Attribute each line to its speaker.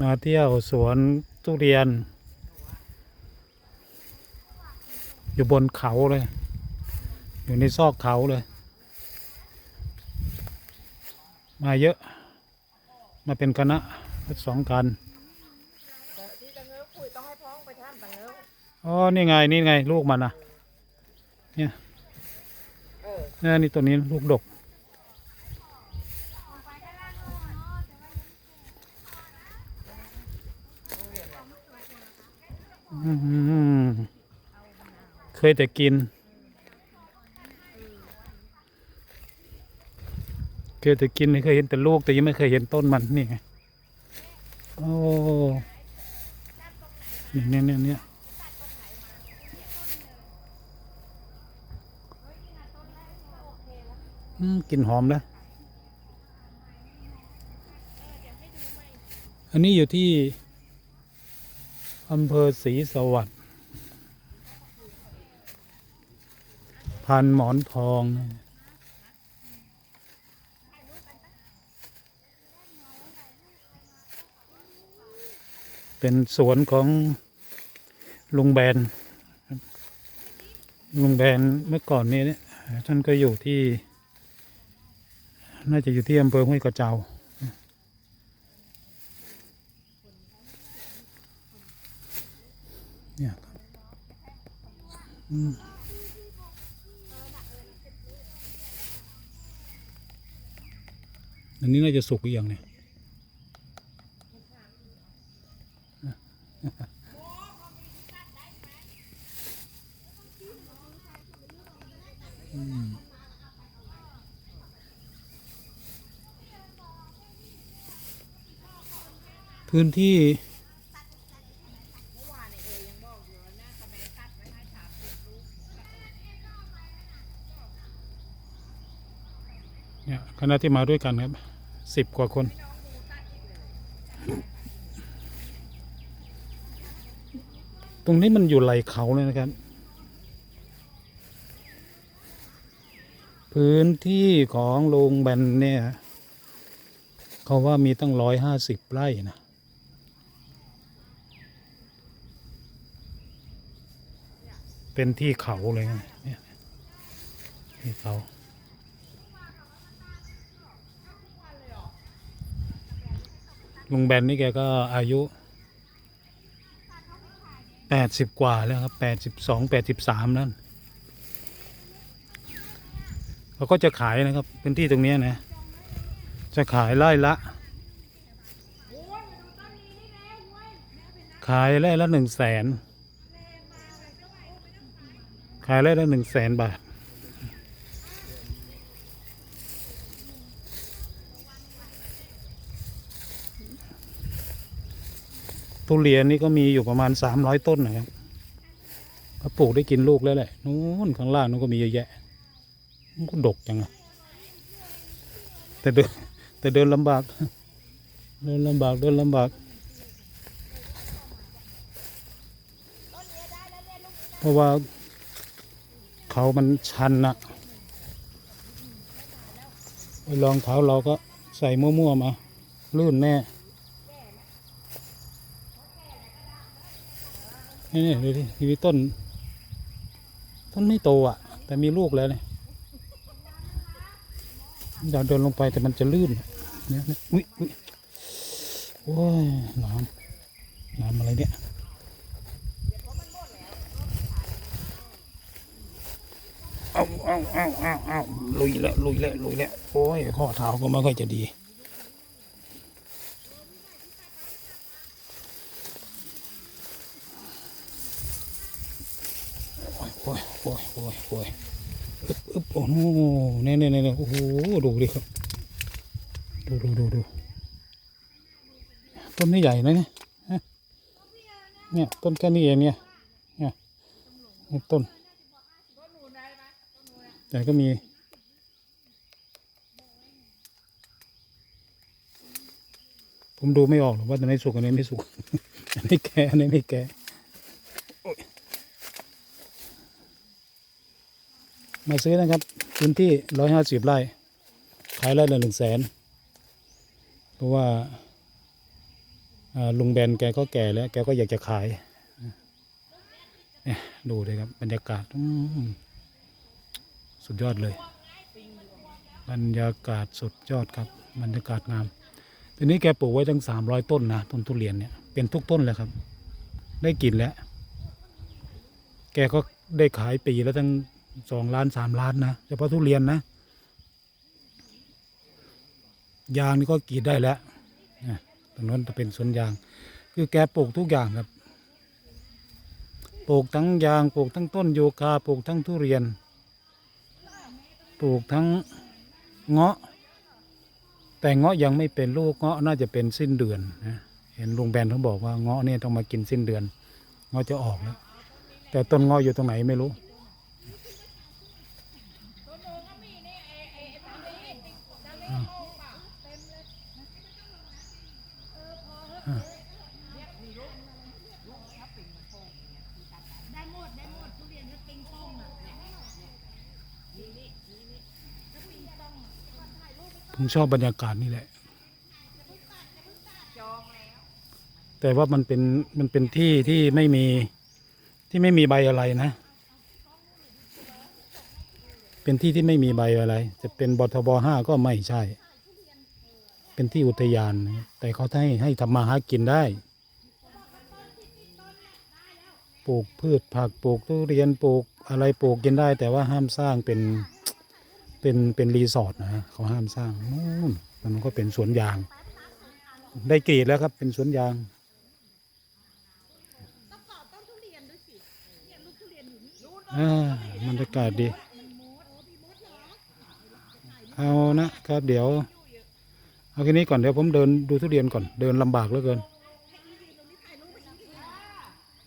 Speaker 1: มาเที่ยวสวนทุเรียน อยู่บนเขาเลย อยู่ในซอกเขาเลย มาเยอะ มาเป็นคณะรถสองคัน
Speaker 2: ที่ตะเงือคุยต้องให้พ้องไปท่ามตะเงือ
Speaker 1: อ๋อ นี่ไง นี่ไง ลูกมันนะเนี่ย
Speaker 2: เนี่
Speaker 1: ยนี่ตัวนี้ลูกดก อืมเค ยแต่กิน เคยแต่กินไม่เคยเห็นแต่ลูกแต่ยังไม่เคยเห็นต้นมันนี่ไงโอ้เนี่ยเนี่ยเนี่ยเนี่กลิ่นหอมแล้วอันนี้อยู่ที่อำเภอศรีสวัสดิ์ พันหมอนทอง เป็นสวนของลุงแบนครับลุงแบนเมื่อก่อนนี้เนี่ยท่านก็อยู่ที่ น่าจะอยู่ที่อำเภอห้วยกระเจ้าเนี่ยครับอืม อันนี้น่าจะสุกอีกอย่างเนี่ยพื้นที่ เนี่ยคณะที่มาด้วยกันครับ สิบกว่าคน ตรงนี้มันอยู่ไหลเขาเลยนะครับ พื้นที่ของโรงแบนเนี่ยเขาว่ามีตั้งร้อยห้าสิบไร่นะเป็นที่เขาเลยนะเนี่ยที่เขา ลุงแบนนี่แกก็อายุแปดสิบกว่าแล้วครับแปดสิบสองแปดสิบสามนั่นเขาก็จะขายนะครับพื้นที่ตรงนี้นะ จะขายไร่ละ ขายไร่ละหนึ่งแสนขายไร่ละหนึ่งแสนบาท ทุเรียนนี่ก็มีอยู่ประมาณสามร้อยต้นนะครับก็ปลูกได้กินลูกแล้วแหละนู้นข้างล่างนู้นก็มีเยอะแยะมันก็ดกจังอะแต่เดินแต่เดินลำบาก เดินลำบากเดินลำบากเพราะว่าเขามันชันนะไอ้รองเท้าเราก็ใส่มั่วๆมา ลื่นแน่ นี่นี่ดูดิมีต้น ต้นไม่โตอะ แต่มีลูกแล้วเนี่ยอยาเดินลงไปแต่มันจะลื่นเนี่ยเนี่ยอุ้ยอุ้ยโอ้ยน้ำน้ำอะไรเนี่ยเอาเอาเอาเอาเอาลุยแล้วลุยแล้วลุยแล้วโอ้ยข้อเท้าก็ไม่ค่อยจะดี โอ้ยโอ้ยโอ้ยโอ้ยอึบอึบโอ้โหเนี่ยเนี่ยเนี่ยโอ้โห ดูดิครับ ดูดูดูดูต้นนี้ใหญ่นะเนี่ยเนี่ยต้นแค่นี้เองเนี่ยเนี่ยนี่ต้นแต่ก็มีผมดูไม่ออกหรอกว่าอันไหนสุกอันไหนไม่สุก อันนี้แก่อันนี้ไม่แก่ มาซื้อนะครับ พื้นที่ร้อยห้าสิบไร่ ขายไร่ละหนึ่งแสน เพราะว่าลุงแบนแกก็แก่แล้ว แกก็อยากจะขายเนี่ยดูเลยครับ บรรยากาศสุดยอดเลย บรรยากาศสุดยอดครับ บรรยากาศงามทีนี้แกปลูกไว้ตั้งสามร้อยต้นนะต้นทุเรียนเนี่ยเป็นทุกต้นเลยครับ ได้กินแล้ว แกก็ได้ขายปีแล้วตั้ง สองล้านสามล้านนะเฉพาะทุเรียนนะ ยางนี่ก็กรีดได้แล้วนะตรงนั้นจะเป็นสวนยาง คือแกปลูกทุกอย่างครับ ปลูกทั้งยาง ปลูกทั้งต้นโยคา ปลูกทั้งทุเรียน ปลูกทั้งเงาะ แต่เงาะยังไม่เป็นลูกเงาะน่าจะเป็นสิ้นเดือนนะเห็นลุงแบนเขาบอกว่าเงาะเนี่ยต้องมากินสิ้นเดือน เงาะจะออกแล้ว แต่ต้นเงาะอยู่ตรงไหนไม่รู้
Speaker 2: ได้หมดได้หมดทุเรียนก็ปิงปองอะ
Speaker 1: ผมชอบบรรยากาศนี่แหละ
Speaker 2: แล้ว
Speaker 1: แต่ว่ามันเป็นมันเป็นที่ที่ไม่มีที่ไม่มีใบอะไรนะ เป็นที่ที่ไม่มีใบอะไร จะเป็นบทบห้าก็ไม่ใช่ เป็นที่อุทยานนะแต่เขาให้ให้ทำมาหากินได้ ปลูกพืชผักปลูกทุเรียนปลูกอะไรปลูกกินได้ แต่ว่าห้ามสร้างเป็นเป็นเป็นรีสอร์ทนะฮะเขาห้ามสร้างนู่นมันก็เป็นสวนยาง ได้กรีดแล้วครับเป็นสวนยาง
Speaker 2: ต้องกอดต้นทุเรียนด้วยสิเนี่ยลูกทุเรียนอยู่นี่รู้
Speaker 1: อ่าบรรยากาศดี เอานะครับเดี๋ยว เอาแค่นี้ก่อนเดี๋ยวผมเดินดูทุเรียนก่อนเดินลำบากเหลือเกิน